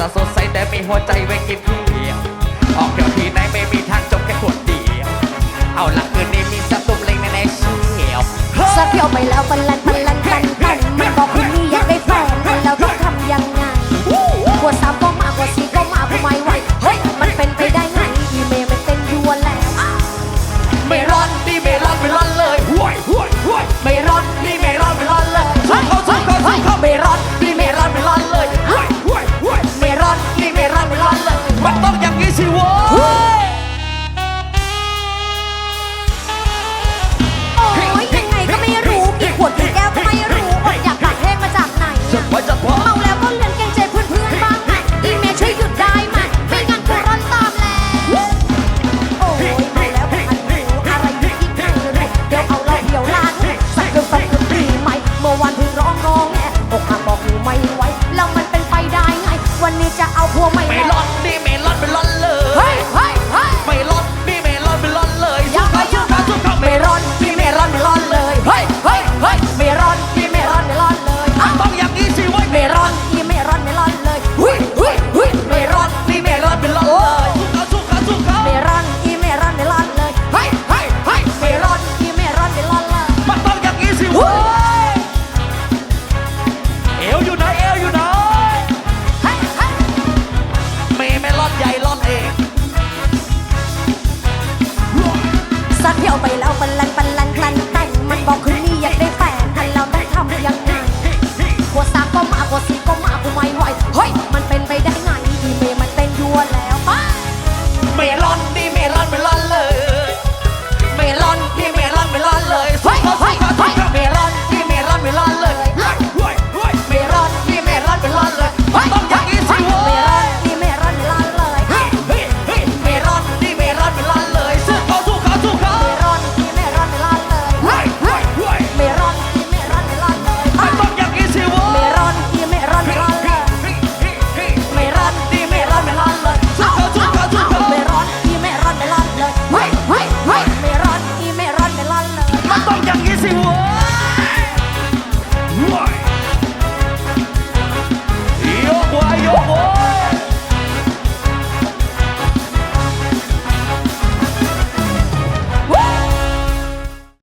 ตาสดใสแต่ไม่หัวใจไว้กินเพียวออกเที่ยวทีไหนไม่มีทางจบแค่ขวดเดียว เอาละคืนนี้มีสักตุ่มเล็งในใเชี่ยวสักเที่ยวไปแล้วปันลันปันลันปันปันมันบอกคุณนี่อยากได้แฟนแล้วราต้องทำยังไงขวดสามก็มากขวดสี่ก็มาก็ไม่ไหวเฮ้ยมันเป็นไปได้ไงอีเมลม่เป็นยัวแล้วไม่ร้อนนี่ไม่ร้อนไม่ร้อนเลยห่วยห่วยห่วยไม่ร้อนนี่ไม่ร้อนไม่ร้อนเลยเข้เขาสู้เขาเขาไม่ร้อน จะไปจะพอเมาแล้วก็เล่นเกรงใจเพื่อนเพื่อนบ้างไอีเมลช่วยหยุดได้ไหมไม่งั้นกูร้อนตามแล้วโอ้ยเมาแล้วก็อันหิวอะไรยิ่งยิ่งหิวเดี๋ยวเอาเราเดี๋ยวลาดสักเกินสักเกินปีไหมเมื่อวานเพิ่งร้องงองแงอกหักบอกอยู่ไม่ไหวแล้วมันเป็นไปได้ไง วันนี้จะเอาพัวไม่รอด Bao?